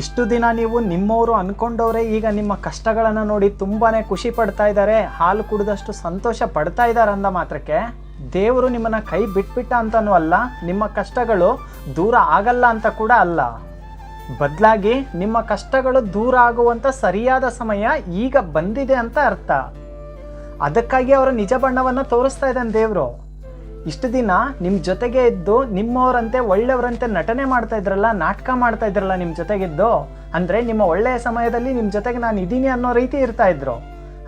ಇಷ್ಟು ದಿನ ನೀವು ನಿಮ್ಮವರು ಅನ್ಕೊಂಡವ್ರೆ, ಈಗ ನಿಮ್ಮ ಕಷ್ಟಗಳನ್ನು ನೋಡಿ ತುಂಬಾನೇ ಖುಷಿ ಪಡ್ತಾ ಇದ್ದಾರೆ, ಹಾಲು ಕುಡಿದಷ್ಟು ಸಂತೋಷ ಪಡ್ತಾ ಇದ್ದಾರೆ ಅಂದ ಮಾತ್ರಕ್ಕೆ ದೇವರು ನಿಮ್ಮನ್ನ ಕೈ ಬಿಟ್ಬಿಟ್ಟ ಅಂತನೂ ಅಲ್ಲ, ನಿಮ್ಮ ಕಷ್ಟಗಳು ದೂರ ಆಗಲ್ಲ ಅಂತ ಕೂಡ ಅಲ್ಲ. ಬದಲಾಗಿ ನಿಮ್ಮ ಕಷ್ಟಗಳು ದೂರ ಆಗುವಂತ ಸರಿಯಾದ ಸಮಯ ಈಗ ಬಂದಿದೆ ಅಂತ ಅರ್ಥ. ಅದಕ್ಕಾಗಿ ಅವರ ನಿಜ ಬಣ್ಣವನ್ನು ತೋರಿಸ್ತಾ ಇದ್ದಾನೆ ದೇವರು. ಇಷ್ಟು ದಿನ ನಿಮ್ಮ ಜೊತೆಗೆ ಇದ್ದು ನಿಮ್ಮವರಂತೆ ಒಳ್ಳೆಯವರಂತೆ ನಟನೆ ಮಾಡ್ತಾ ಇದ್ರಲ್ಲ, ನಾಟಕ ಮಾಡ್ತಾ ಇದ್ರಲ್ಲ ನಿಮ್ಮ ಜೊತೆಗಿದ್ದು ಅಂದರೆ ನಿಮ್ಮ ಒಳ್ಳೆಯ ಸಮಯದಲ್ಲಿ ನಿಮ್ಮ ಜೊತೆಗೆ ನಾನು ಇದ್ದೀನಿ ಅನ್ನೋ ರೀತಿ ಇರ್ತಾ ಇದ್ರು.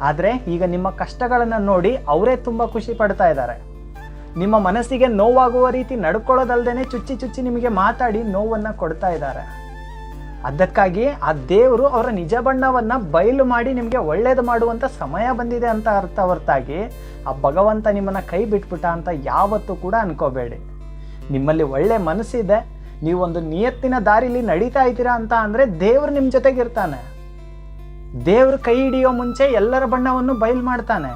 ಆದರೆ ಈಗ ನಿಮ್ಮ ಕಷ್ಟಗಳನ್ನು ನೋಡಿ ಅವರೇ ತುಂಬ ಖುಷಿ ಪಡ್ತಾ ಇದ್ದಾರೆ. ನಿಮ್ಮ ಮನಸ್ಸಿಗೆ ನೋವಾಗುವ ರೀತಿ ನಡ್ಕೊಳ್ಳೋದಲ್ಲದೇ ಚುಚ್ಚಿ ಚುಚ್ಚಿ ನಿಮಗೆ ಮಾತಾಡಿ ನೋವನ್ನು ಕೊಡ್ತಾ ಇದ್ದಾರೆ. ಅದಕ್ಕಾಗಿ ಆ ದೇವರು ಅವರ ನಿಜ ಬಣ್ಣವನ್ನು ಬಯಲು ಮಾಡಿ ನಿಮಗೆ ಒಳ್ಳೇದು ಮಾಡುವಂಥ ಸಮಯ ಬಂದಿದೆ ಅಂತ ಅರ್ಥ ಹೊರತಾಗಿ ಆ ಭಗವಂತ ನಿಮ್ಮನ್ನು ಕೈ ಬಿಟ್ಬಿಟ್ಟ ಅಂತ ಯಾವತ್ತೂ ಕೂಡ ಅನ್ಕೋಬೇಡಿ. ನಿಮ್ಮಲ್ಲಿ ಒಳ್ಳೆ ಮನಸ್ಸಿದೆ ನೀವೊಂದು ನಿಯತ್ತಿನ ದಾರಿಲಿ ನಡೀತಾ ಇದ್ದೀರಾ ಅಂತ ಅಂದರೆ ದೇವ್ರು ನಿಮ್ಮ ಜೊತೆಗಿರ್ತಾನೆ. ದೇವ್ರ ಕೈ ಹಿಡಿಯೋ ಮುಂಚೆ ಎಲ್ಲರ ಬಣ್ಣವನ್ನು ಬಯಲು ಮಾಡ್ತಾನೆ.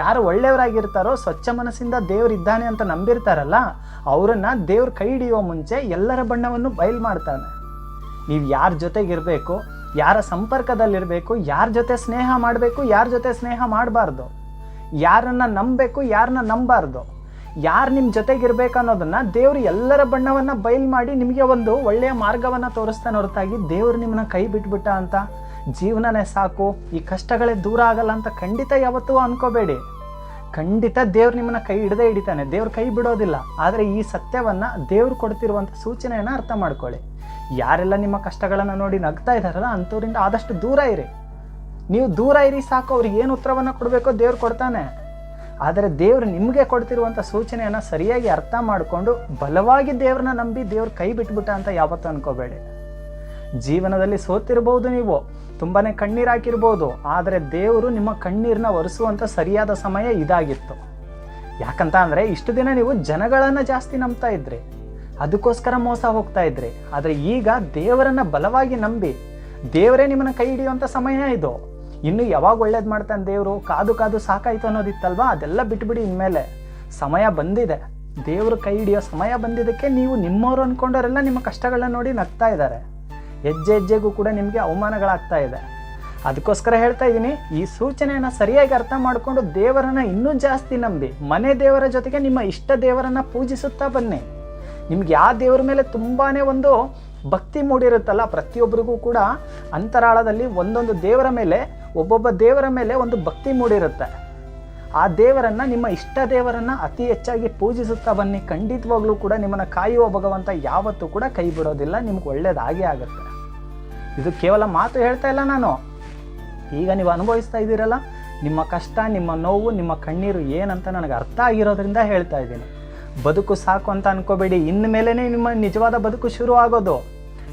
ಯಾರು ಒಳ್ಳೆಯವರಾಗಿರ್ತಾರೋ, ಸ್ವಚ್ಛ ಮನಸ್ಸಿಂದ ದೇವ್ರು ಇದ್ದಾನೆ ಅಂತ ನಂಬಿರ್ತಾರಲ್ಲ, ಅವರನ್ನು ದೇವ್ರ ಕೈ ಹಿಡಿಯೋ ಮುಂಚೆ ಎಲ್ಲರ ಬಣ್ಣವನ್ನು ಬಯಲು ಮಾಡ್ತಾನೆ. ನೀವು ಯಾರ ಜೊತೆಗಿರಬೇಕು, ಯಾರ ಸಂಪರ್ಕದಲ್ಲಿರಬೇಕು, ಯಾರ ಜೊತೆ ಸ್ನೇಹ ಮಾಡಬೇಕು, ಯಾರ ಜೊತೆ ಸ್ನೇಹ ಮಾಡಬಾರ್ದು. ಯಾರನ್ನ ನಂಬಬೇಕು, ಯಾರನ್ನ ನಂಬಾರ್ದು. ಯಾರು ನಿಮ್ಮ ಜೊತೆಗಿರ್ಬೇಕು ಅನ್ನೋದನ್ನು ದೇವರು ಎಲ್ಲರ ಬಣ್ಣವನ್ನು ಬಯಲು ಮಾಡಿ ನಿಮಗೆ ಒಂದು ಒಳ್ಳೆಯ ಮಾರ್ಗವನ್ನು ತೋರಿಸ್ತಾನೆ ಹೊರತಾಗಿ ದೇವರು ನಿಮ್ಮನ್ನ ಕೈ ಬಿಟ್ಬಿಟ್ಟ ಅಂತ, ಜೀವನನೇ ಸಾಕು, ಈ ಕಷ್ಟಗಳೇ ದೂರ ಆಗಲ್ಲ ಅಂತ ಖಂಡಿತ ಯಾವತ್ತೂ ಅನ್ಕೋಬೇಡಿ. ಖಂಡಿತ ದೇವ್ರು ನಿಮ್ಮನ್ನ ಕೈ ಹಿಡದೇ ಹಿಡಿತಾನೆ, ದೇವ್ರ ಕೈ ಬಿಡೋದಿಲ್ಲ. ಆದರೆ ಈ ಸತ್ಯವನ್ನ ದೇವ್ರು ಕೊಡ್ತಿರುವಂಥ ಸೂಚನೆಯನ್ನು ಅರ್ಥ ಮಾಡ್ಕೊಳ್ಳಿ. ಯಾರೆಲ್ಲ ನಿಮ್ಮ ಕಷ್ಟಗಳನ್ನು ನೋಡಿ ನಗ್ತಾ ಇದ್ದಾರಲ್ಲ ಅಂಥವ್ರಿಂದ ಆದಷ್ಟು ದೂರ ಇರಿ. ನೀವು ದೂರ ಇರಿ ಸಾಕು, ಅವ್ರಿಗೆ ಏನು ಉತ್ತರವನ್ನು ಕೊಡಬೇಕೋ ದೇವ್ರು ಕೊಡ್ತಾನೆ. ಆದರೆ ದೇವರು ನಿಮಗೆ ಕೊಡ್ತಿರುವಂಥ ಸೂಚನೆಯನ್ನು ಸರಿಯಾಗಿ ಅರ್ಥ ಮಾಡಿಕೊಂಡು ಬಲವಾಗಿ ದೇವ್ರನ್ನ ನಂಬಿ ದೇವ್ರ ಕೈ ಬಿಟ್ಬಿಟ್ಟ ಅಂತ ಯಾವತ್ತೂ ಅನ್ಕೋಬೇಡಿ. ಜೀವನದಲ್ಲಿ ಸೋತಿರ್ಬೋದು ನೀವು ತುಂಬಾ ಕಣ್ಣೀರು ಹಾಕಿರ್ಬೋದು, ಆದರೆ ದೇವರು ನಿಮ್ಮ ಕಣ್ಣೀರನ್ನ ಒರೆಸುವಂಥ ಸರಿಯಾದ ಸಮಯ ಇದಾಗಿತ್ತು. ಯಾಕಂತ ಅಂದರೆ ಇಷ್ಟು ದಿನ ನೀವು ಜನಗಳನ್ನು ಜಾಸ್ತಿ ನಂಬ್ತಾ ಇದ್ರಿ, ಅದಕ್ಕೋಸ್ಕರ ಮೋಸ ಹೋಗ್ತಾ ಇದ್ರಿ, ಆದರೆ ಈಗ ದೇವರನ್ನು ಬಲವಾಗಿ ನಂಬಿ ದೇವರೇ ನಿಮ್ಮನ್ನು ಕೈ ಹಿಡಿಯುವಂಥ ಸಮಯ ಇದು. ಇನ್ನು ಯಾವಾಗ ಒಳ್ಳೇದು ಮಾಡ್ತಾನೆ ದೇವರು? ಕಾದು ಕಾದು ಸಾಕಾಯ್ತು ಅನ್ನೋದಿತ್ತಲ್ವಾ? ಅದೆಲ್ಲ ಬಿಟ್ಬಿಡಿ ಇನ್ಮೇಲೆ. ಸಮಯ ಬಂದಿದೆ. ದೇವರು ಕೈ ಹಿಡಿಯೋ ಸಮಯ ಬಂದಿದ್ದಕ್ಕೆ ನೀವು ನಿಮ್ಮವರು ಅಂದ್ಕೊಂಡವರೆಲ್ಲ ನಿಮ್ಮ ಕಷ್ಟಗಳನ್ನ ನೋಡಿ ನಗ್ತಾ ಇದ್ದಾರೆ. ಹೆಜ್ಜೆ ಹೆಜ್ಜೆಗೂ ಕೂಡ ನಿಮಗೆ ಅವಮಾನಗಳಾಗ್ತಾ ಇದೆ. ಅದಕ್ಕೋಸ್ಕರ ಹೇಳ್ತಾ ಇದ್ದೀನಿ, ಈ ಸೂಚನೆಯನ್ನು ಸರಿಯಾಗಿ ಅರ್ಥ ಮಾಡಿಕೊಂಡು ದೇವರನ್ನು ಇನ್ನೂ ಜಾಸ್ತಿ ನಂಬಿ, ಮನೆ ದೇವರ ಜೊತೆಗೆ ನಿಮ್ಮ ಇಷ್ಟ ದೇವರನ್ನು ಪೂಜಿಸುತ್ತಾ ಬನ್ನಿ. ನಿಮ್ಗೆ ಯಾವ ದೇವರ ಮೇಲೆ ತುಂಬಾ ಒಂದು ಭಕ್ತಿ ಮೂಡಿರುತ್ತಲ್ಲ ಪ್ರತಿಯೊಬ್ಬರಿಗೂ ಕೂಡ ಅಂತರಾಳದಲ್ಲಿ ಒಂದೊಂದು ದೇವರ ಮೇಲೆ ಒಬ್ಬೊಬ್ಬ ದೇವರ ಮೇಲೆ ಒಂದು ಭಕ್ತಿ ಮೂಡಿರುತ್ತೆ. ಆ ದೇವರನ್ನ ನಿಮ್ಮ ಇಷ್ಟ ದೇವರನ್ನ ಅತಿ ಹೆಚ್ಚಾಗಿ ಪೂಜಿಸುತ್ತಾ ಬನ್ನಿ. ಖಂಡಿತವಾಗ್ಲೂ ಕೂಡ ನಿಮ್ಮನ್ನು ಕಾಯುವ ಭಗವಂತ ಯಾವತ್ತೂ ಕೂಡ ಕೈ ಬಿಡೋದಿಲ್ಲ. ನಿಮ್ಗೆ ಒಳ್ಳೇದಾಗೇ ಆಗುತ್ತೆ. ಇದು ಕೇವಲ ಮಾತು ಹೇಳ್ತಾ ಇಲ್ಲ ನಾನು. ಈಗ ನೀವು ಅನುಭವಿಸ್ತಾ ಇದ್ದೀರಲ್ಲ, ನಿಮ್ಮ ಕಷ್ಟ, ನಿಮ್ಮ ನೋವು, ನಿಮ್ಮ ಕಣ್ಣೀರು ಏನಂತ ನನಗೆ ಅರ್ಥ ಆಗಿರೋದ್ರಿಂದ ಹೇಳ್ತಾ ಇದ್ದೀನಿ. ಬದುಕು ಸಾಕು ಅಂತ ಅನ್ಕೋಬೇಡಿ. ಇನ್ನು ಮೇಲೇ ನಿಮ್ಮ ನಿಜವಾದ ಬದುಕು ಶುರು ಆಗೋದು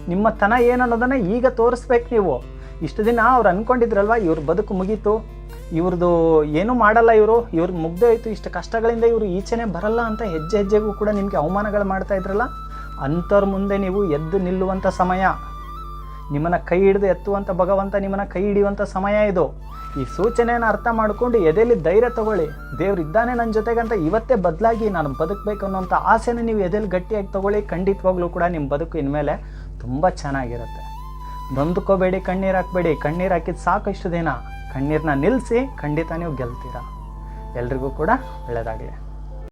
ನಿಮ್ಮ ತನ ಏನನ್ನೋದನ್ನು ಈಗ ತೋರಿಸ್ಬೇಕು ನೀವು. ಇಷ್ಟು ದಿನ ಅವ್ರು ಅಂದ್ಕೊಂಡಿದ್ರಲ್ವ ಇವ್ರ ಬದುಕು ಮುಗೀತು ಇವ್ರದ್ದು ಏನೂ ಮಾಡಲ್ಲ ಇವರು, ಇವ್ರು ಮುಗ್ದೇ ಹೋಯ್ತು, ಇಷ್ಟು ಕಷ್ಟಗಳಿಂದ ಇವರು ಈಚೆನೆ ಬರಲ್ಲ ಅಂತ ಹೆಜ್ಜೆ ಹೆಜ್ಜೆಗೂ ಕೂಡ ನಿಮಗೆ ಅವಮಾನಗಳು ಮಾಡ್ತಾ ಇದ್ರಲ್ಲ? ಅಂಥವ್ರ ಮುಂದೆ ನೀವು ಎದ್ದು ನಿಲ್ಲುವಂಥ ಸಮಯ. ನಿಮ್ಮನ್ನು ಕೈ ಹಿಡಿದು ಎತ್ತುವಂಥ ಭಗವಂತ ನಿಮ್ಮನ್ನು ಕೈ ಹಿಡಿಯುವಂಥ ಸಮಯ ಇದು. ಈ ಸೂಚನೆಯನ್ನು ಅರ್ಥ ಮಾಡಿಕೊಂಡು ಎದೆಯಲ್ಲಿ ಧೈರ್ಯ ತಗೊಳ್ಳಿ. ದೇವ್ರು ಇದ್ದಾನೆ ನನ್ನ ಜೊತೆಗಂತ ಇವತ್ತೇ ಬದಲಾಗಿ ನಾನು ಬದುಕಬೇಕು ಅನ್ನೋಂಥ ಆಸೆನ ನೀವು ಎದೆಯಲ್ಲಿ ಗಟ್ಟಿಯಾಗಿ ತಗೊಳ್ಳಿ. ಖಂಡಿತವಾಗ್ಲೂ ಕೂಡ ನಿಮ್ಮ ಬದುಕು ಇನ್ಮೇಲೆ ತುಂಬ ಚೆನ್ನಾಗಿರುತ್ತೆ. ನೊಂದ್ಕೋಬೇಡಿ ಕಣ್ಣೀರು ಹಾಕ್ಬೇಡಿ. ಕಣ್ಣೀರು ಹಾಕಿದ ಸಾಕು ಇಷ್ಟು ದಿನ ಕಣ್ಣೀರನ್ನ ನಿಲ್ಲಿಸಿ ಖಂಡಿತ ನೀವು ಗೆಲ್ತೀರ. ಎಲ್ರಿಗೂ ಕೂಡ ಒಳ್ಳೆಯದಾಗಲಿ